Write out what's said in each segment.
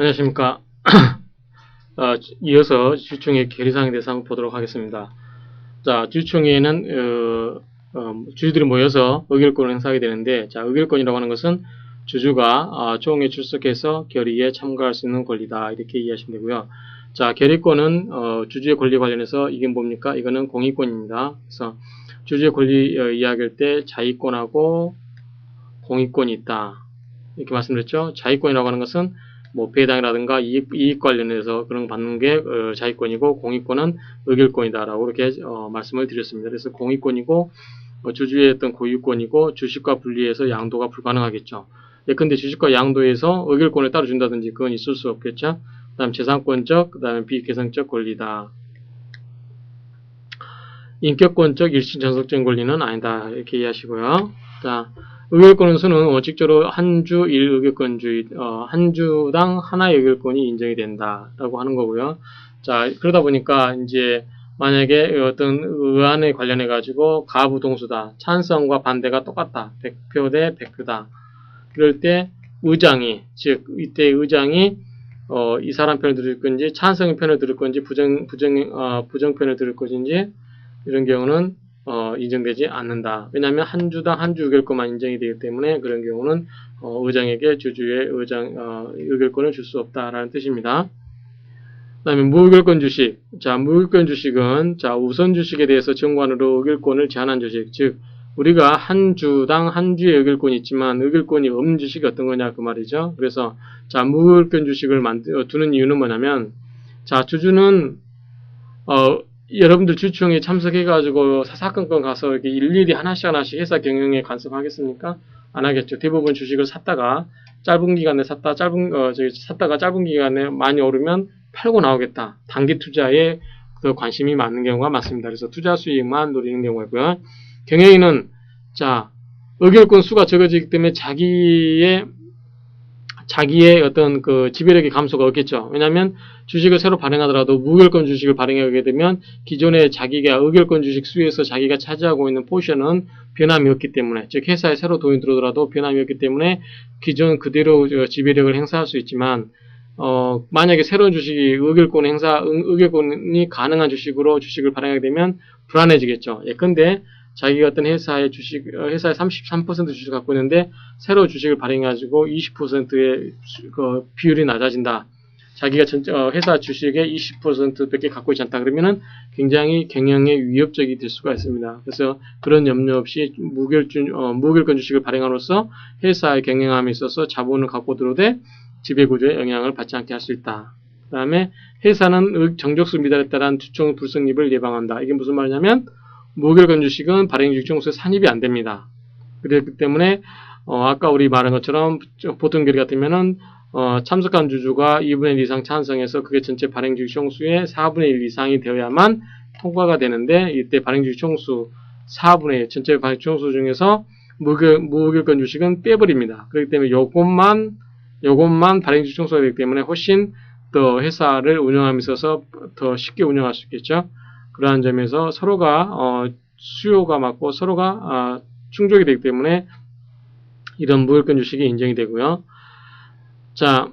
안녕하십니까. 어, 이어서 주총의 계리사항에 대해서 한번 보도록 하겠습니다. 자, 주총회에는 어, 어, 주주들이 모여서 의결권을 행사하게 되는데, 자, 의결권이라고 하는 것은 주주가 어, 총회에 출석해서 결의에 참가할 수 있는 권리다 이렇게 이해하시면 되고요. 자, 결의권은 어, 주주의 권리 관련해서 이게 뭡니까? 이거는 공익권입니다. 그래서 주주의 권리 어, 이야기할 때 자의권하고 공익권이 있다. 이렇게 말씀드렸죠. 자의권이라고 하는 것은 뭐 배당이라든가 이익, 이익 관련해서 그런 거 받는 게 어, 자의권이고 공익권은 의결권이다라고 이렇게 어, 말씀을 드렸습니다. 그래서 공익권이고 어, 주주의 어떤 고유권이고 주식과 분리해서 양도가 불가능하겠죠. 예컨대 주식과 양도에서 의결권을 따로 준다든지 그건 있을 수 없겠죠. 그다음 재산권적, 그다음에 비계상적 권리다. 인격권적 일시 전속적인 권리는 아니다 이렇게 이해하시고요. 자, 의결권 수는 원칙적으로 한주일 의결권주의, 어, 한 주당 하나의 의결권이 인정이 된다라고 하는 거고요. 자, 그러다 보니까 이제 만약에 어떤 의안에 관련해 가지고 가부동수다, 찬성과 반대가 똑같다, 100표 대 100표다. 그럴 때 의장이, 즉 이때 의장이 어, 이 사람 편을 들을 건지 찬성의 편을 들을 건지 부정 부정 어, 부정 편을 들을 것인지 이런 경우는 어, 인정되지 않는다. 왜냐하면 한 주당 한 주 의결권만 인정이 되기 때문에 그런 경우는 어, 의장에게 주주의 의장 어, 의결권을 줄 수 없다라는 뜻입니다. 그다음에 무의결권 주식. 자, 무의결권 주식은 자 우선 주식에 대해서 정관으로 의결권을 제한한 주식. 즉 우리가 한 주당 한 주의 의결권이 있지만 의결권이 없는 주식이 어떤 거냐 그 말이죠. 그래서 자 무의결권 주식을 만들 두는 이유는 뭐냐면 자 주주는 어 여러분들 주총에 참석해가지고 사사건건 가서 이렇게 일일이 하나씩 하나씩 회사 경영에 간섭하겠습니까? 안 하겠죠. 대부분 주식을 샀다가 짧은 기간에 샀다, 짧은 어 저기 샀다가 짧은 기간에 많이 오르면 팔고 나오겠다. 단기 투자에 그 관심이 많은 경우가 많습니다. 그래서 투자 수익만 노리는 경우고요. 경영인은 자 의결권 수가 적어지기 때문에 자기의 자기의 어떤 그 지배력의 감소가 없겠죠. 왜냐하면 주식을 새로 발행하더라도 무결권 주식을 발행하게 되면 기존의 자기가 의결권 주식 수에서 자기가 차지하고 있는 포션은 변함이 없기 때문에 즉 회사에 새로 돈이 들어오더라도 변함이 없기 때문에 기존 그대로 지배력을 행사할 수 있지만 어, 만약에 새로운 주식이 의결권 행사, 의결권이 가능한 주식으로 주식을 발행하게 되면 불안해지겠죠. 예컨대 자기가 어떤 회사의 주식, 회사의 33% 주식을 갖고 있는데 새로 주식을 발행해가지고 20%의 그 비율이 낮아진다. 자기가 전체 회사 주식의 20%밖에 갖고 있지 않다. 그러면은 굉장히 경영에 위협적이 될 수가 있습니다. 그래서 그런 염려 없이 무결준, 어, 무결권 주식을 발행함으로써 회사의 경영함에 있어서 자본을 갖고 들어오되 지배구조에 영향을 받지 않게 할 수 있다. 그 다음에 회사는 정적수 미달에 따른 주총 불성립을 예방한다. 이게 무슨 말이냐면 무결권 주식은 발행 주총수에 산입이 안 됩니다. 그렇기 때문에 어, 아까 우리 말한 것처럼 보통 결의 같으면은 어, 참석한 주주가 2분의 1 이상 찬성해서 그게 전체 발행 주식 총수의 4분의 1 이상이 되어야만 통과가 되는데 이때 발행 주식 총수 4분의 1 전체 발행 총수 중에서 무결, 무결권 주식은 빼버립니다. 그렇기 때문에 요것만 요것만 발행 주식 총수가 되기 때문에 훨씬 더 회사를 운영함에 있어서 더 쉽게 운영할 수 있겠죠. 그러한 점에서 서로가 어, 수요가 맞고 서로가 어, 충족이 되기 때문에 이런 무결권 주식이 인정이 되고요. 자,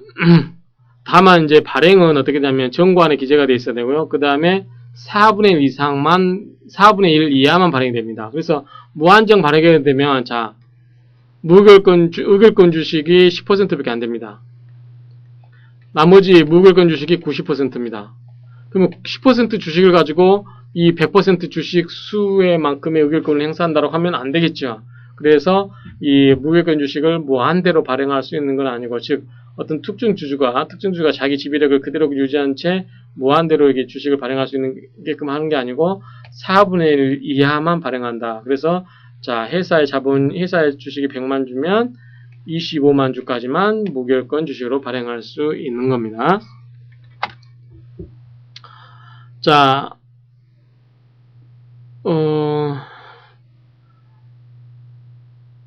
다만 이제 발행은 어떻게 되냐면 정관에 기재가 되어 있어야 되고요. 그 다음에 4분의 1 이상만 4분의 1 이하만 발행이 됩니다. 그래서 무한정 발행이 되면 자 무결권 주, 의결권 주식이 10%밖에 안 됩니다. 나머지 무결권 주식이 90%입니다. 그러면 10% 주식을 가지고 이 100% 주식 수의 만큼의 의결권을 행사한다고 하면 안 되겠죠. 그래서 이 무결권 주식을 무한대로 발행할 수 있는 건 아니고 즉 어떤 특정 주주가 특정 주주가 자기 지배력을 그대로 유지한 채 무한대로 이게 주식을 발행할 수 있게끔 하는 게 아니고 4분의 1 이하만 발행한다. 그래서 자 회사의 자본 회사의 주식이 100만 주면 25만 주까지만 무결권 주식으로 발행할 수 있는 겁니다. 자, 어,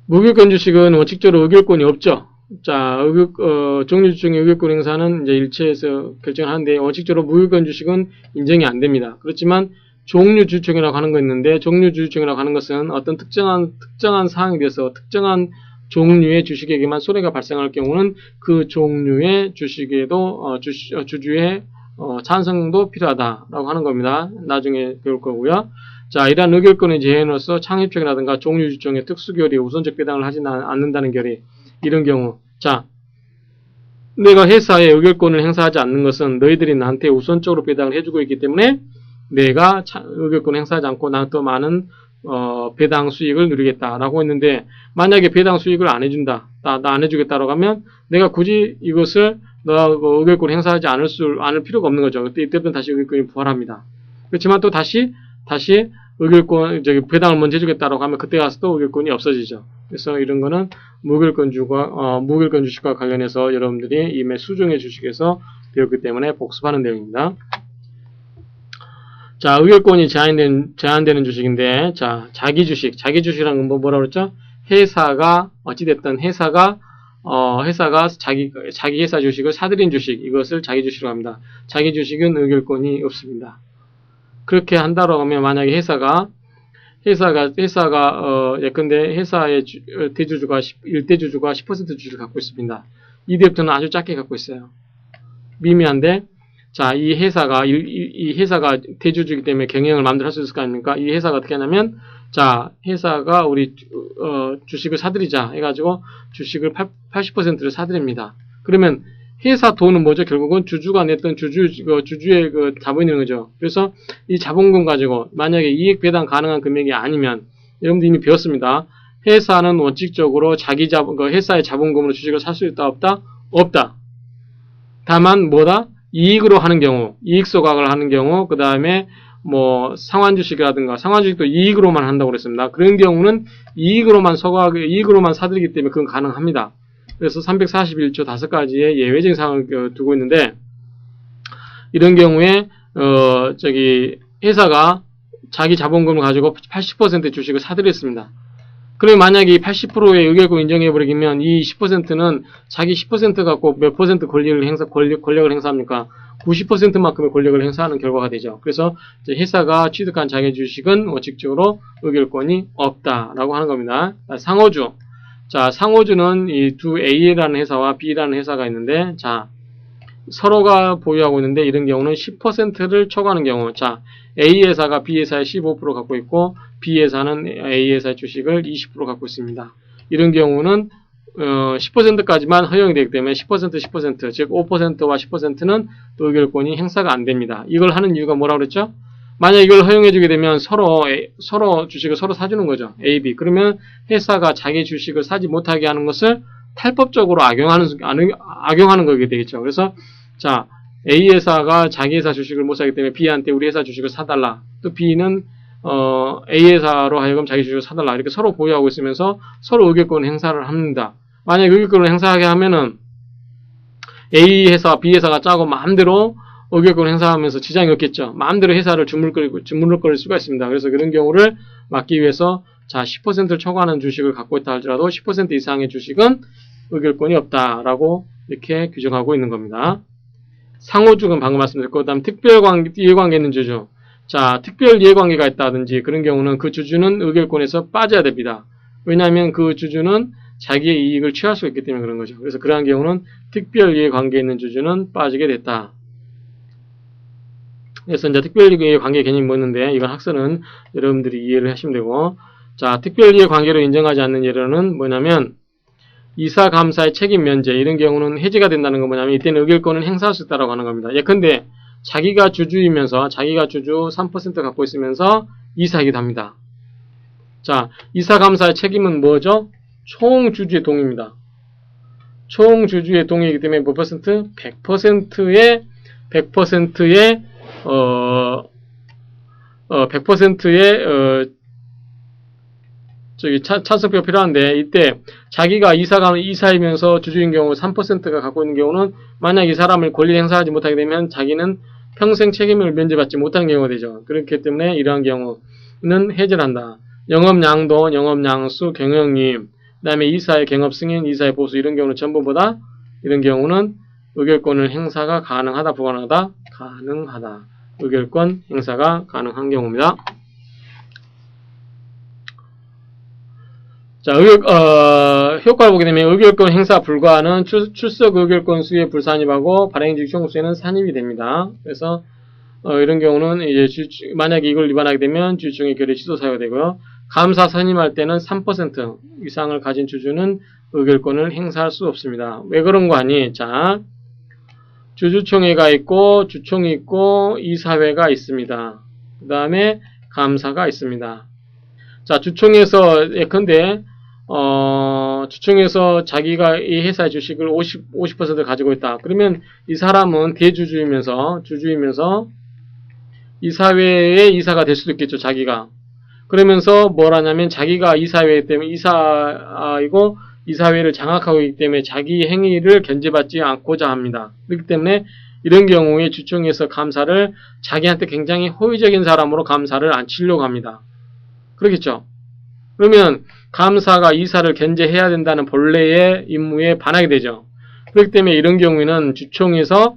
무결권 주식은 원칙적으로 의결권이 없죠. 자, 의결, 어, 종류주 중의 의결권 행사는 이제 일체에서 결정하는데 원칙적으로 무결권 주식은 인정이 안 됩니다. 그렇지만 종류주총이라고 하는 거 있는데 종류주총이라고 하는 것은 어떤 특정한 특정한 사항에 대해서 특정한 종류의 주식에게만 손해가 발생할 경우는 그 종류의 주식에도 어, 주, 어, 주주의 어, 찬성도 필요하다라고 하는 겁니다. 나중에 배울 거고요. 자, 이러한 의결권의 제한으로서 창립적이라든가 종류주종의 특수결의 우선적 배당을 하지 않는다는 결의 이런 경우 자, 내가 회사에 의결권을 행사하지 않는 것은 너희들이 나한테 우선적으로 배당을 해주고 있기 때문에 내가 의결권 행사하지 않고 나는 또 많은 어, 배당 수익을 누리겠다라고 했는데 만약에 배당 수익을 안 해준다, 나 안 해주겠다라고 하면 내가 굳이 이것을 너가 의결권 행사하지 않을 수 않을 필요가 없는 거죠. 그때 이때부터 다시 의결권이 부활합니다. 그렇지만 또 다시 다시 의결권 저기 배당을 먼저 해주겠다라고 하면 그때 가서 또 의결권이 없어지죠. 그래서 이런 거는 무결권주가 어, 무결권 주식과 관련해서 여러분들이 이미 수중의 주식에서 배웠기 때문에 복습하는 내용입니다. 자, 의결권이 제한된, 제한되는 주식인데, 자, 자기 주식, 자기 주식이라는 건 뭐, 뭐라 그랬죠? 회사가, 어찌됐든 회사가, 어, 회사가 자기, 자기 회사 주식을 사들인 주식, 이것을 자기 주식으로 합니다. 자기 주식은 의결권이 없습니다. 그렇게 한다고 하면 만약에 회사가 회사가 회사가 어 예컨대 회사의 주, 어, 대주주가 10, 1대주주가 10% 주식을 갖고 있습니다. 이 대부터는 아주 작게 갖고 있어요. 미미한데 자, 이 회사가 이, 이 회사가 대주주이기 때문에 경영을 마음대로 할 수 있을 거 아닙니까? 이 회사가 어떻게 하냐면 자, 회사가 우리 어, 주식을 사들이자 해 가지고 주식을 80%를 사들입니다. 그러면 회사 돈은 뭐죠? 결국은 주주가 냈던 주주, 그 주주의 그 있는 거죠. 그래서 이 자본금 가지고 만약에 이익 배당 가능한 금액이 아니면 여러분들 이미 배웠습니다. 회사는 원칙적으로 자기 자본, 그 회사의 자본금으로 주식을 살 수 있다, 없다? 없다. 다만 뭐다? 이익으로 하는 경우, 이익 소각을 하는 경우, 그 다음에 뭐 상환 주식이라든가 상환 주식도 이익으로만 한다고 그랬습니다. 그런 경우는 이익으로만 소각, 이익으로만 사들이기 때문에 그건 가능합니다. 그래서 341조 다섯 가지의 예외적인 상황을 두고 있는데 이런 경우에 어 저기 회사가 자기 자본금을 가지고 80% 주식을 사들였습니다. 그러면 만약에 80%의 의결권 인정해버리면 이 10%는 자기 10% 갖고 몇 퍼센트 권리를 행사, 권력, 권력을 행사합니까? 90%만큼의 권력을 행사하는 결과가 되죠. 그래서 회사가 취득한 자기 주식은 원칙적으로 의결권이 없다라고 하는 겁니다. 상호주. 자, 상호주는 이 두 A라는 회사와 B라는 회사가 있는데, 자, 서로가 보유하고 있는데, 이런 경우는 10%를 초과하는 경우, 자, A 회사가 B 회사의 15% 갖고 있고, B 회사는 A 회사의 주식을 20% 갖고 있습니다. 이런 경우는 어, 10%까지만 허용이 되기 때문에 10% 10%, 즉 5%와 10%는 또 의결권이 행사가 안 됩니다. 이걸 하는 이유가 뭐라고 그랬죠? 만약 이걸 허용해주게 되면 서로 서로 주식을 서로 사주는 거죠. A, B. 그러면 회사가 자기 주식을 사지 못하게 하는 것을 탈법적으로 악용하는 악용하는 거게 되겠죠. 그래서 자 A 회사가 자기 회사 주식을 못 사기 때문에 B한테 우리 회사 주식을 사달라. 또 B는 어, A 회사로 하여금 자기 주식을 사달라. 이렇게 서로 보유하고 있으면서 서로 의결권 행사를 합니다. 만약 의결권을 행사하게 하면은 A 회사, B 회사가 짜고 마음대로 의결권 행사하면서 지장이 없겠죠. 마음대로 회사를 주물거리고, 주물거릴 수가 있습니다. 그래서 그런 경우를 막기 위해서 자, 10%를 초과하는 주식을 갖고 있다 할지라도 10% 이상의 주식은 의결권이 없다라고 이렇게 규정하고 있는 겁니다. 상호주는 방금 말씀드렸고, 그 다음 특별관계, 이해관계 있는 주주. 자, 특별 이해관계가 있다든지 그런 경우는 그 주주는 의결권에서 빠져야 됩니다. 왜냐하면 그 주주는 자기의 이익을 취할 수 있기 때문에 그런 거죠. 그래서 그러한 경우는 특별 이해관계 있는 주주는 빠지게 됐다. 그래서 이제 특별 이해 관계 개념이 뭐였는데 이건 학설은 여러분들이 이해를 하시면 되고 자 특별 이해 관계로 인정하지 않는 예로는 뭐냐면 이사 감사의 책임 면제 이런 경우는 해지가 된다는 건 뭐냐면 이때는 의결권을 행사할 수 있다고 하는 겁니다. 예컨대 자기가 주주이면서 자기가 주주 3% 갖고 있으면서 이사하기도 합니다. 자 이사 감사의 책임은 뭐죠? 총 주주의 동의입니다. 총 주주의 동의이기 때문에 몇 퍼센트? 100%의 100%의 어, 어 100%의 어, 저기 차, 찬성표가 필요한데 이때 자기가 이사가 이사이면서 주주인 경우 3%가 갖고 있는 경우는 만약 이 사람을 권리 행사하지 못하게 되면 자기는 평생 책임을 면제받지 못하는 경우가 되죠. 그렇기 때문에 이러한 경우는 해제를 한다. 영업양도, 영업양수, 경영님, 그 다음에 이사의 경업승인, 이사의 보수 이런 경우는 전부보다 이런 경우는 의결권을 행사가 가능하다, 불가능하다, 가능하다. 의결권 행사가 가능한 경우입니다. 자, 의결, 어, 효과를 보게 되면 의결권 행사 불가는 출, 출석 의결권 수에 불산입하고 발행직 총수에는 산입이 됩니다. 그래서 어, 이런 경우는 이제 주, 만약에 이걸 위반하게 되면 주주총회 결의 취소 사유가 되고요. 감사 선임할 때는 3% 이상을 가진 주주는 의결권을 행사할 수 없습니다. 왜 그런 거 아니? 자, 주주총회가 있고 주총이 있고 이사회가 있습니다. 그 다음에 감사가 있습니다. 자, 주총에서 예컨대 어, 주총에서 자기가 이 회사의 주식을 50, 50% 가지고 있다. 그러면 이 사람은 대주주이면서 주주이면서 이사회의 이사가 될 수도 있겠죠, 자기가. 그러면서 뭘 하냐면 자기가 이사회 때문에 이사이고 이사회를 장악하고 있기 때문에 자기 행위를 견제받지 않고자 합니다. 그렇기 때문에 이런 경우에 주총에서 감사를 자기한테 굉장히 호의적인 사람으로 감사를 안 치려고 합니다. 그렇겠죠? 그러면 감사가 이사를 견제해야 된다는 본래의 임무에 반하게 되죠. 그렇기 때문에 이런 경우에는 주총에서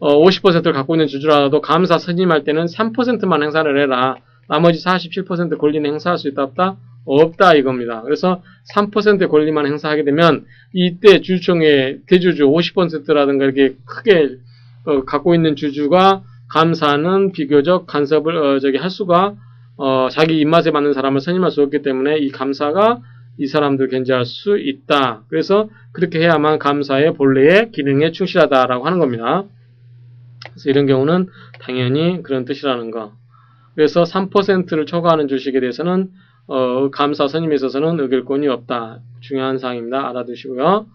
50%를 갖고 있는 주주라도 감사 선임할 때는 3%만 행사를 해라. 나머지 47% 권리는 행사할 수 있다 없다? 없다 이겁니다. 그래서 3% 권리만 행사하게 되면 이때 주주총회 대주주 50%라든가 이렇게 크게 어, 갖고 있는 주주가 감사는 비교적 간섭을 어, 저기 할 수가 어, 자기 입맛에 맞는 사람을 선임할 수 없기 때문에 이 감사가 이 사람들 견제할 수 있다. 그래서 그렇게 해야만 감사의 본래의 기능에 충실하다라고 하는 겁니다. 그래서 이런 경우는 당연히 그런 뜻이라는 거. 그래서 3%를 초과하는 주식에 대해서는 어, 감사 선임에 있어서는 의결권이 없다. 중요한 사항입니다. 알아두시고요.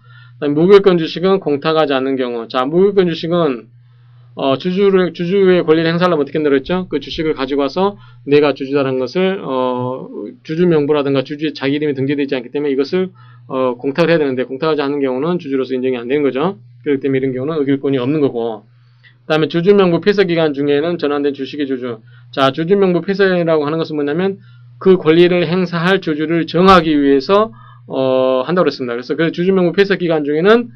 무결권 주식은 공탁하지 않는 경우. 자, 무결권 주식은 어, 주주를, 주주의 권리를 행사하려면 어떻게 늘었죠? 그 주식을 가지고 와서 내가 주주다라는 것을, 어, 주주 명부라든가 주주의 자기 이름이 등재되지 않기 때문에 이것을, 어, 공탁을 해야 되는데, 공탁하지 않는 경우는 주주로서 인정이 안 되는 거죠. 그렇기 때문에 이런 경우는 의결권이 없는 거고. 그 다음에 주주명부 폐쇄 기간 중에는 전환된 주식의 주주. 자, 주주명부 폐쇄라고 하는 것은 뭐냐면, 그 권리를 행사할 주주를 정하기 위해서, 어, 한다고 그랬습니다. 그래서 그 주주명부 폐쇄 기간 중에는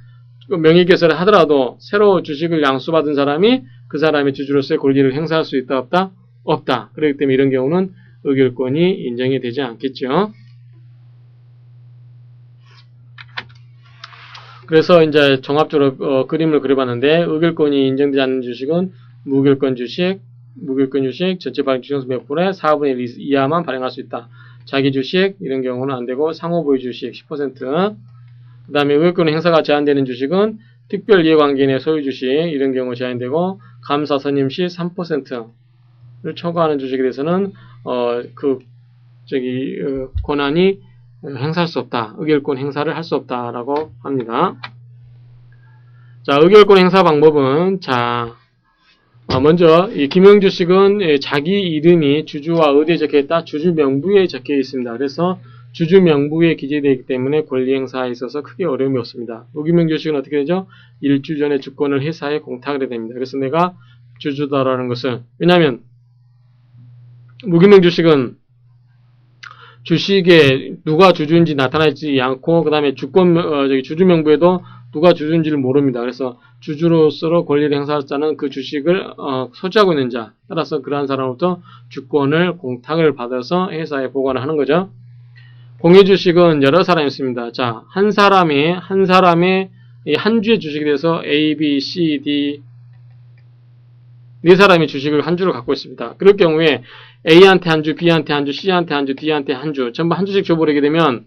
명의 개설을 하더라도 새로 주식을 양수받은 사람이 그 사람의 주주로서의 권리를 행사할 수 있다 없다? 없다. 그렇기 때문에 이런 경우는 의결권이 인정이 되지 않겠죠. 그래서 이제 종합적으로 어, 그림을 그려봤는데 의결권이 인정되지 않는 주식은 무결권 주식, 무결권 주식 전체 발행 주식수 몇 분의 4분의 1 이하만 발행할 수 있다. 자기 주식 이런 경우는 안 되고 상호 보유 주식 10%, 그 다음에 의결권 행사가 제한되는 주식은 특별 이해관계 인의 소유 주식 이런 경우 제한되고 감사 선임 시 3%를 초과하는 주식에 대해서는 어 그 저기 어, 권한이 행사할 수 없다. 의결권 행사를 할 수 없다라고 합니다. 자, 의결권 행사 방법은 자 어, 먼저 이 김영주식은 예, 자기 이름이 주주와 어디에 적혀 있다? 주주 명부에 적혀 있습니다. 그래서 주주 명부에 기재되어 있기 때문에 권리 행사에 있어서 크게 어려움이 없습니다. 무기명 주식은 어떻게 되죠? 일주 전에 주권을 회사에 해야 됩니다. 그래서 내가 주주다라는 것을 왜냐하면 무기명 주식은 주식에 누가 주주인지 나타나지 않고 그 다음에 주권 어, 저기 주주 명부에도 누가 주주인지를 모릅니다. 그래서 주주로서 권리를 행사할 자는 그 주식을 어, 소지하고 있는 자 따라서 그러한 사람으로부터 주권을 공탁을 받아서 회사에 보관을 하는 거죠. 공유 주식은 여러 사람이 있습니다. 자, 한 사람이 한 사람의 한 주의 주식에 대해서 A, B, C, D 네 사람이 주식을 한 주를 갖고 있습니다. 그럴 경우에 A한테 한 주, B한테 한 주, C한테 한 주, D한테 한 주, 전부 한 주씩 줘버리게 되면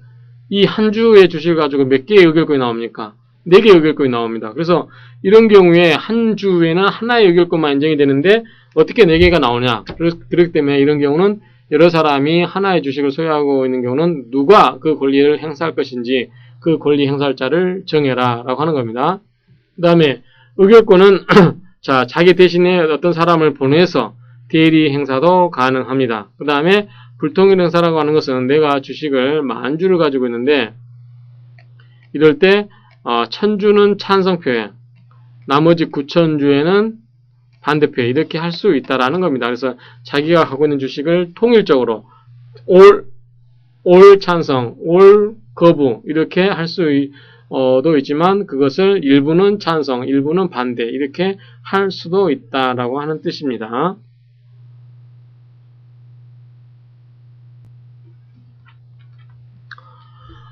이 한 주의 주식을 가지고 몇 개의 의결권이 나옵니까? 네 개의 의결권이 나옵니다. 그래서 이런 경우에 한 주에는 하나의 의결권만 인정이 되는데 어떻게 네 개가 나오냐? 그렇기 때문에 이런 경우는 여러 사람이 하나의 주식을 소유하고 있는 경우는 누가 그 권리를 행사할 것인지 그 권리 행사할 자를 정해라 라고 하는 겁니다. 그 다음에 의결권은 자 자기 대신에 어떤 사람을 보내서 대리 행사도 가능합니다. 그 다음에 불통일 행사라고 하는 것은 내가 주식을 만 주를 가지고 있는데 이럴 때 어, 천주는 찬성표에 나머지 구천주에는 반대표 이렇게 할 수 있다라는 겁니다. 그래서 자기가 갖고 있는 주식을 통일적으로 올, 올 찬성, 올 거부 이렇게 할 수도 있지만 그것을 일부는 찬성, 일부는 반대 이렇게 할 수도 있다라고 하는 뜻입니다.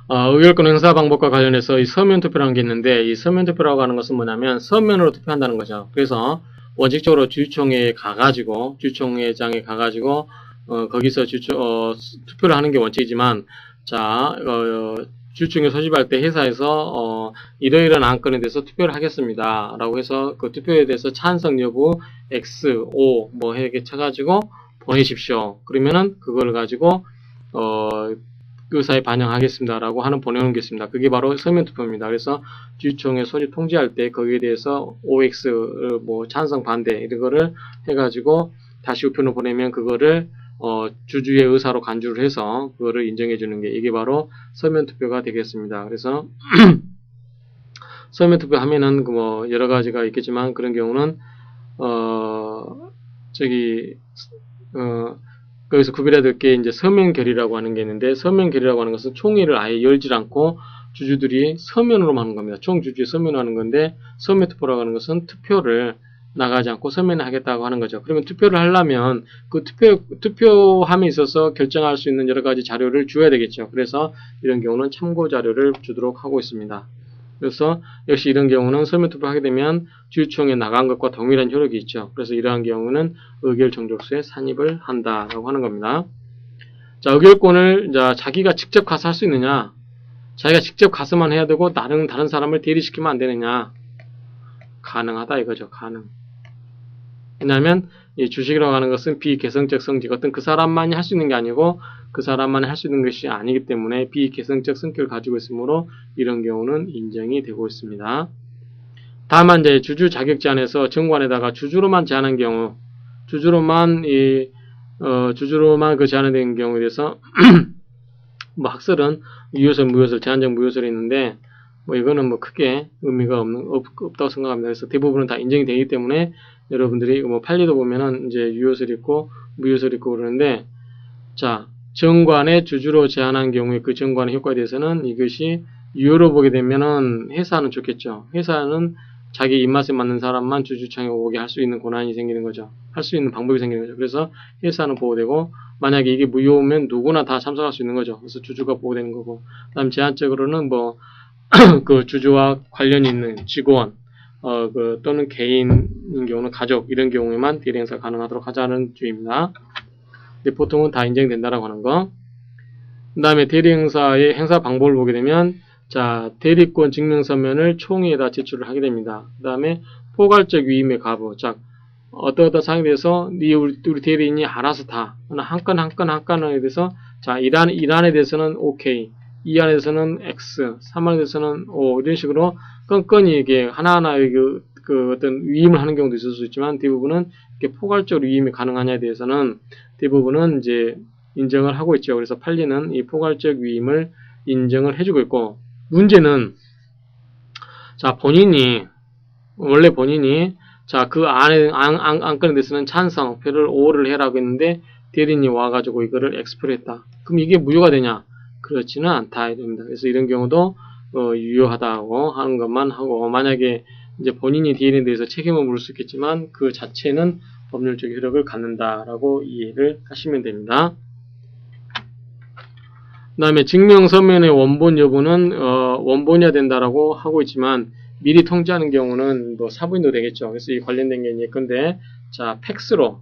어, 의결권 행사 방법과 관련해서 이 서면 투표라는 게 있는데 이 서면 투표라고 하는 것은 뭐냐면 서면으로 투표한다는 거죠. 그래서 원칙적으로 주총회에 가가지고 주총회장에 가가지고 어, 거기서 주총 어, 투표를 하는 게 원칙이지만 자 어, 주총회 소집할 때 회사에서 어, 이러이러한 안건에 대해서 투표를 하겠습니다. 라고 해서 그 투표에 대해서 찬성 여부 X, O 뭐 이렇게 쳐가지고 보내십시오. 그러면은 그걸 가지고 어, 의사에 반영하겠습니다라고 하는 보내는 게 있습니다. 그게 바로 서면 투표입니다. 그래서 주총회 소집 통지할 때 거기에 대해서 OX 어, 뭐 찬성 반대 이런 거를 해가지고 다시 우편을 보내면 그거를 어, 주주의 의사로 간주를 해서 그거를 인정해 주는 게 이게 바로 서면 투표가 되겠습니다. 그래서 서면 투표 하면은 그 뭐 여러 가지가 있겠지만 그런 경우는 어 저기 어 거기서 구별해야 될 게 이제 서면 결의라고 하는 게 있는데 서면 결의라고 하는 것은 총회를 아예 열질 않고 주주들이 서면으로 하는 겁니다. 총 주주의 서면으로 하는 건데 서면 투표라고 하는 것은 투표를 나가지 않고 서면을 하겠다고 하는 거죠. 그러면 투표를 하려면 그 투표 투표함에 있어서 결정할 수 있는 여러 가지 자료를 줘야 되겠죠. 그래서 이런 경우는 참고 자료를 주도록 하고 있습니다. 그래서 역시 이런 경우는 서면 투표 하게 되면 주주총회 나간 것과 동일한 효력이 있죠. 그래서 이러한 경우는 의결 정족수에 산입을 한다라고 하는 겁니다. 자, 의결권을 자, 자기가 직접 가서 할 수 있느냐? 자기가 직접 가서만 해야 되고 다른 다른 사람을 대리시키면 안 되느냐? 가능하다 이거죠. 가능. 왜냐하면 이 주식이라고 하는 것은 비개성적 성질 어떤 그 사람만이 할 수 있는 게 아니고 그 사람만이 할수 있는 것이 아니기 때문에 비개성적 성격을 가지고 있으므로 이런 경우는 인정이 되고 있습니다. 다만 이제 주주 자격 제한에서 정관에다가 주주로만 제한한 경우 주주로만 이 어, 주주로만 그 제한된 경우에 대해서 뭐 학설은 유효설 무효설 제한적 무효설이 있는데 뭐 이거는 뭐 크게 의미가 없는 없, 없다고 생각합니다. 그래서 대부분은 다 인정이 되기 때문에 여러분들이 뭐 판례도 보면은 이제 유효설 있고 무효설 있고 그러는데 자 정관의 주주로 제한한 경우에 그 정관의 효과에 대해서는 이것이 유효로 보게 되면은 회사는 좋겠죠. 회사는 자기 입맛에 맞는 사람만 주주청에 오게 할 수 있는 권한이 생기는 거죠. 할 수 있는 방법이 생기는 거죠. 그래서 회사는 보호되고 만약에 이게 무효면 누구나 다 참석할 수 있는 거죠. 그래서 주주가 보호되는 거고 그다음 제한적으로는 뭐 그 주주와 관련 있는 직원 어, 그, 또는 개인인 경우는 가족 이런 경우에만 대리 행사 가능하도록 하자는 주의입니다. 보통은 다 인정된다라고 하는 거. 그 다음에 대리 행사의 행사 방법을 보게 되면 자 대리권 증명서면을 총회에다 제출을 하게 됩니다. 그 다음에 포괄적 위임의 가부 자 어떤 어떤 상황에 대해서 네 우리, 우리 대리인이 알아서 다 한 건 한 건 한 건에 대해서 자 이란 이란에 대해서는 오케이 2안에 대해서는 X, 3안에 대해서는 O 이런 식으로 건건이 이게 하나하나 그, 그 어떤 위임을 하는 경우도 있을 수 있지만 대부분은 이렇게 포괄적 으로 위임이 가능하냐에 대해서는 대부분은 이제 인정을 하고 있죠. 그래서 판례는 이 포괄적 위임을 인정을 해주고 있고 문제는 자 본인이 원래 본인이 자 그 안에 안, 안, 안건에 대해서는 찬성 표를 O를 해라고 했는데 대리인이 와가지고 이거를 X표를 했다. 그럼 이게 무효가 되냐? 그렇지는 않다 됩니다. 그래서 이런 경우도 어, 유효하다고 하는 것만 하고 만약에 이제 본인이 DNA에 대해서 책임을 물을 수 있겠지만 그 자체는 법률적 효력을 갖는다라고 이해를 하시면 됩니다. 그 다음에 증명서면의 원본 여부는 어, 원본이어야 된다라고 하고 있지만 미리 통지하는 경우는 뭐 사부인도 되겠죠. 그래서 이 관련된 게 예컨대 자 팩스로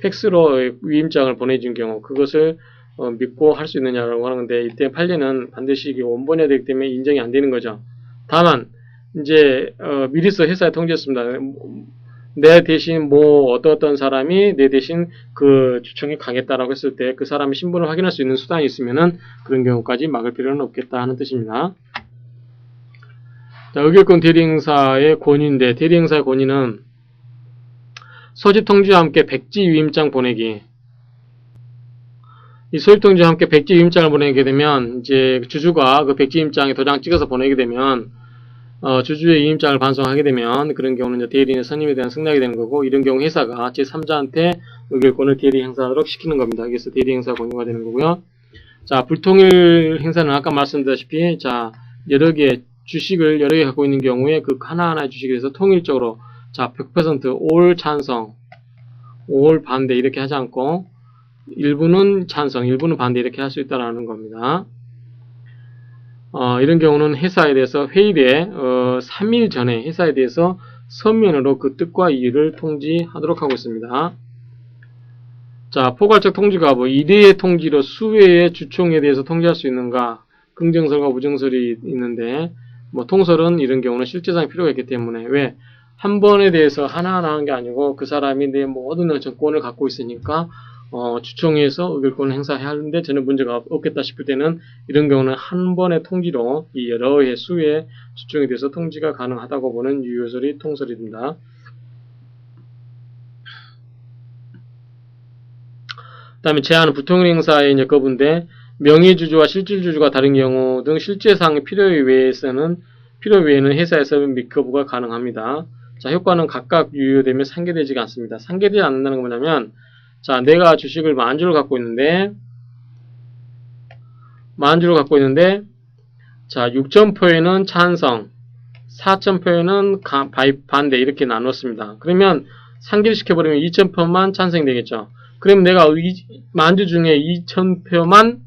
팩스로 위임장을 보내준 경우 그것을 어, 믿고 할 수 있느냐라고 하는 건데 이때 판례는 반드시 이게 원본해야 되기 때문에 인정이 안 되는 거죠. 다만 이제 어, 미리서 회사에 통지했습니다. 내 대신 뭐 어떤 어떤 사람이 내 대신 그 주청에 가겠다라고 했을 때 그 사람의 신분을 확인할 수 있는 수단이 있으면은 그런 경우까지 막을 필요는 없겠다 하는 뜻입니다. 자, 의결권 대리행사의 권위인데 대리행사의 권위는 소집 통지와 함께 백지 위임장 보내기 이 소입통지와 함께 백지 위임장을 보내게 되면 이제 주주가 그 백지 위임장에 도장 찍어서 보내게 되면 어, 주주의 위임장을 반송하게 되면 그런 경우는 대리인의 선임에 대한 승낙이 되는 거고 이런 경우 회사가 제3자한테 의결권을 대리 행사하도록 시키는 겁니다. 그래서 대리 행사 권유가 되는 거고요. 자 불통일 행사는 아까 말씀드렸다시피 자 여러 개 주식을 여러 개 갖고 있는 경우에 그 하나하나의 주식에 대해서 통일적으로 자 100%올 찬성, 올 반대 이렇게 하지 않고 일부는 찬성, 일부는 반대 이렇게 할 수 있다라는 겁니다. 어, 이런 경우는 회사에 대해서 회의에 어, 3일 전에 회사에 대해서 서면으로 그 뜻과 이유를 통지하도록 하고 있습니다. 자, 포괄적 통지가 뭐 2대의 통지로 수회의 주총에 대해서 통지할 수 있는가? 긍정설과 부정설이 있는데 뭐 통설은 이런 경우는 실제상 필요가 있기 때문에 왜? 한 번에 대해서 하나하나 하는 게 아니고 그 사람이 내 모든 정권을 갖고 있으니까 어, 주총에서 의결권을 행사해야 하는데 전혀 문제가 없겠다 싶을 때는 이런 경우는 한 번의 통지로 이 여러 해 수의 주총에 대해서 통지가 가능하다고 보는 유효설이 통설이 됩니다. 다음에 제한 부통 행사의 이제 거부인데 명의주주와 실질주주가 다른 경우 등 실제상 필요 외에서는 필요 외에는 회사에서 미커브가 가능합니다. 자, 효과는 각각 유효되면 상계되지 가 않습니다. 상계되지 않는다는 건 뭐냐면 자, 내가 주식을 만 주를 갖고 있는데 만 주를 갖고 있는데 자, 6점표에는 찬성, 4점표에는 반대 이렇게 나눴습니다. 그러면 상기를 시켜버리면 2점표만 찬성이 되겠죠. 그럼 내가 만주 중에 2,000표만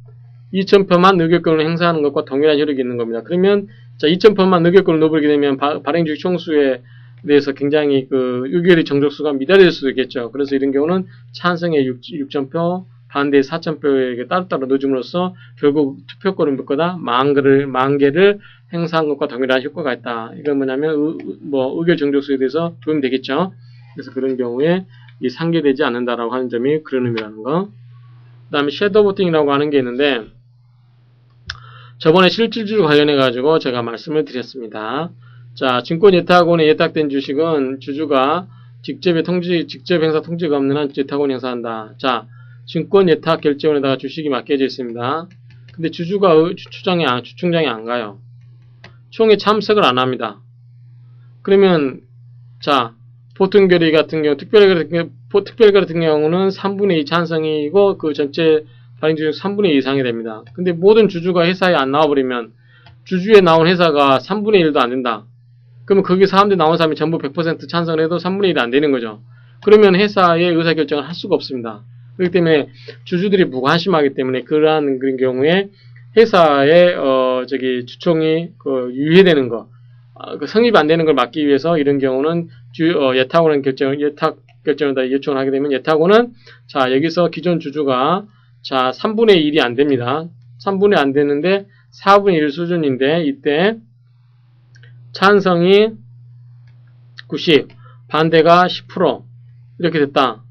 2,000표만 의결권을 행사하는 것과 동일한 효력이 있는 겁니다. 그러면 자 2,000표만 의결권을 넣어버리게 되면 발행 주식 총수에 대해서 굉장히 그 의결의 정적수가 미달될 수도 있겠죠. 그래서 이런 경우는 찬성의 6, 6,000표, 반대의 4,000표에게 따로따로 넣어줌으로써 결국 투표권을 묶거다 만 개를 만 개를 행사한 것과 동일한 효과가 있다. 이건 뭐냐면 의, 뭐 의결 정적수에 대해서 도움이 되겠죠. 그래서 그런 경우에 이 상계되지 않는다라고 하는 점이 그런 의미라는 거. 그 다음에 섀도우 보팅이라고 하는 게 있는데 저번에 실질주주 관련해 가지고 제가 말씀을 드렸습니다. 자, 증권 예탁원에 예탁된 주식은 주주가 직접의 통지, 직접 행사 통지가 없는 한 예탁원 행사한다. 자, 증권 예탁 결제원에다가 주식이 맡겨져 있습니다. 근데 주주가 주주장에 안, 주총장에 안 가요. 총에 참석을 안 합니다. 그러면 자, 보통결의 같은 경우, 특별결의 특별결의 같은 경우는 3분의 2 찬성이고 그 전체 발행 주중 3분의 2 이상이 됩니다. 근데 모든 주주가 회사에 안 나와버리면 주주에 나온 회사가 3분의 1도 안 된다. 그러면 거기 사람들이 나온 사람이 전부 100% 찬성을 해도 3분의 1이 안 되는 거죠. 그러면 회사의 의사결정을 할 수가 없습니다. 그렇기 때문에 주주들이 무관심하기 때문에 그러한 그런 경우에 회사의 어 저기 주총이 그 유예되는 거, 어, 그 성립 안 되는 걸 막기 위해서 이런 경우는 주, 어, 예탁원은 결정, 예탁 결정을 다 요청을 하게 되면 예탁원은 자, 여기서 기존 주주가 자, 3분의 1이 안 됩니다. 3분의 안 되는데 4분의 1 수준인데 이때 찬성이 90, 반대가 10% 이렇게 됐다.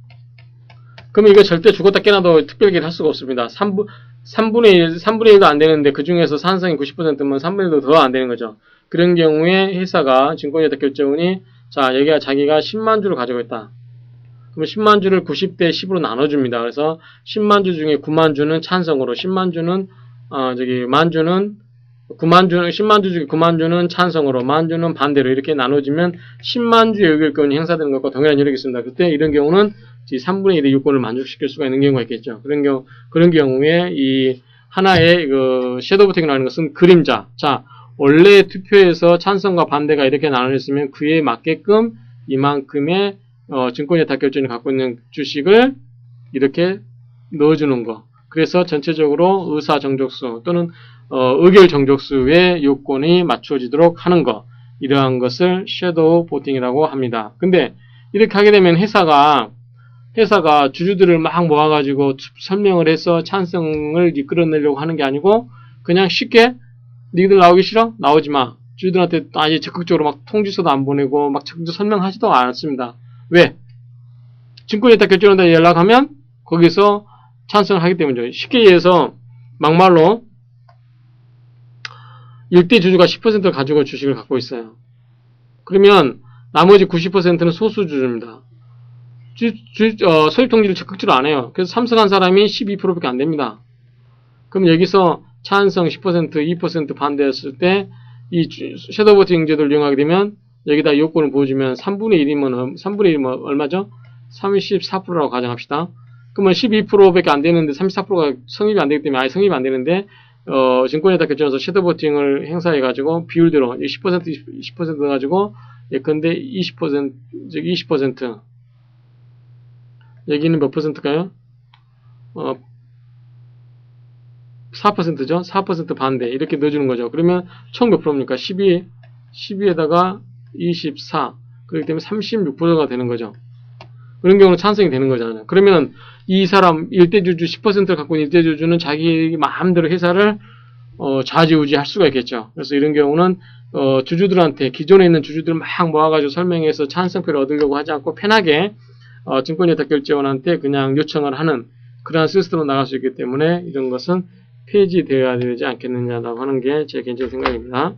그러면 이거 절대 죽었다 깨나도 특별기를 할 수가 없습니다. 3분, 3분의 1, 3분의 1도 안 되는데 그 중에서 산성이 90%면 3분의 1도 더 안 되는 거죠. 그런 경우에 회사가 증권예탁 결정원이 자, 여기가 자기가 10만 주를 가지고 있다. 그럼 10만 주를 90대 10으로 나눠줍니다. 그래서 10만 주 중에 9만 주는 찬성으로, 10만 주는, 어, 저기, 만 주는, 9만 주는, 10만 주 중에 9만 주는 찬성으로, 만 주는 반대로 이렇게 나눠지면 10만 주의 의결권이 행사되는 것과 동일한 효력이 있습니다. 그때 이런 경우는 3분의 1의 요건을 만족시킬 수가 있는 경우가 있겠죠. 그런 경우, 그런 경우에 이 하나의 그 섀도우 버팅이라는 것은 그림자. 자, 원래 투표에서 찬성과 반대가 이렇게 나눠졌으면 그에 맞게끔 이만큼의 어, 증권예탁 결정이 갖고 있는 주식을 이렇게 넣어주는 거. 그래서 전체적으로 의사 정족수 또는 어, 의결 정족수의 요건이 맞춰지도록 하는 거. 이러한 것을 섀도우 보팅이라고 합니다. 근데 이렇게 하게 되면 회사가 회사가 주주들을 막 모아가지고 설명을 해서 찬성을 이끌어내려고 하는 게 아니고 그냥 쉽게 니들 나오기 싫어? 나오지 마. 주주들한테 아예 적극적으로 막 통지서도 안 보내고 막 적극적으로 설명하지도 않았습니다. 왜? 증권예탁 결정한다 연락하면 거기서 찬성을 하기 때문이죠. 쉽게 얘기해서 막말로 1대 주주가 10%를 가지고 주식을 갖고 있어요. 그러면 나머지 90%는 소수 주주입니다. 주, 주, 어, 소입 통지를 적극적으로 안 해요. 그래서 참석한 사람이 12%밖에 안 됩니다. 그럼 여기서 찬성 10%, 2% 반대했을 때 이 섀도우 버팅 제도를 이용하게 되면 여기다 요건을 보여주면 3분의 1이면 3분의 1이면 얼마죠? 34%라고 가정합시다. 그러면 12%밖에 안 되는데 34%가 성립이 안 되기 때문에 아예 성립이 안 되는데 어, 증권에다 결정해서 섀도우 버팅을 행사해 가지고 비율대로 10% 20% 가지고 예컨대 20%즉 20% 여기는 몇 퍼센트가요? 어, 4%죠? 4% 반대. 이렇게 넣어주는 거죠. 그러면 총 몇 프로입니까? 12, 12에다가 24. 그렇기 때문에 36%가 되는 거죠. 그런 경우는 찬성이 되는 거잖아요. 그러면 이 사람 일대주주 10%를 갖고 있는 일대주주는 자기 마음대로 회사를 어, 좌지우지 할 수가 있겠죠. 그래서 이런 경우는 어, 주주들한테 기존에 있는 주주들 막 모아가지고 설명해서 찬성표를 얻으려고 하지 않고 편하게 어, 증권예탁결제원한테 그냥 요청을 하는 그러한 시스템으로 나갈 수 있기 때문에 이런 것은 폐지되어야 되지 않겠느냐라고 하는 게 제 개인적인 생각입니다.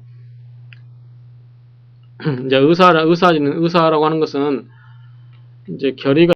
이제 의사 의사는 의사라고 하는 것은 이제 결의가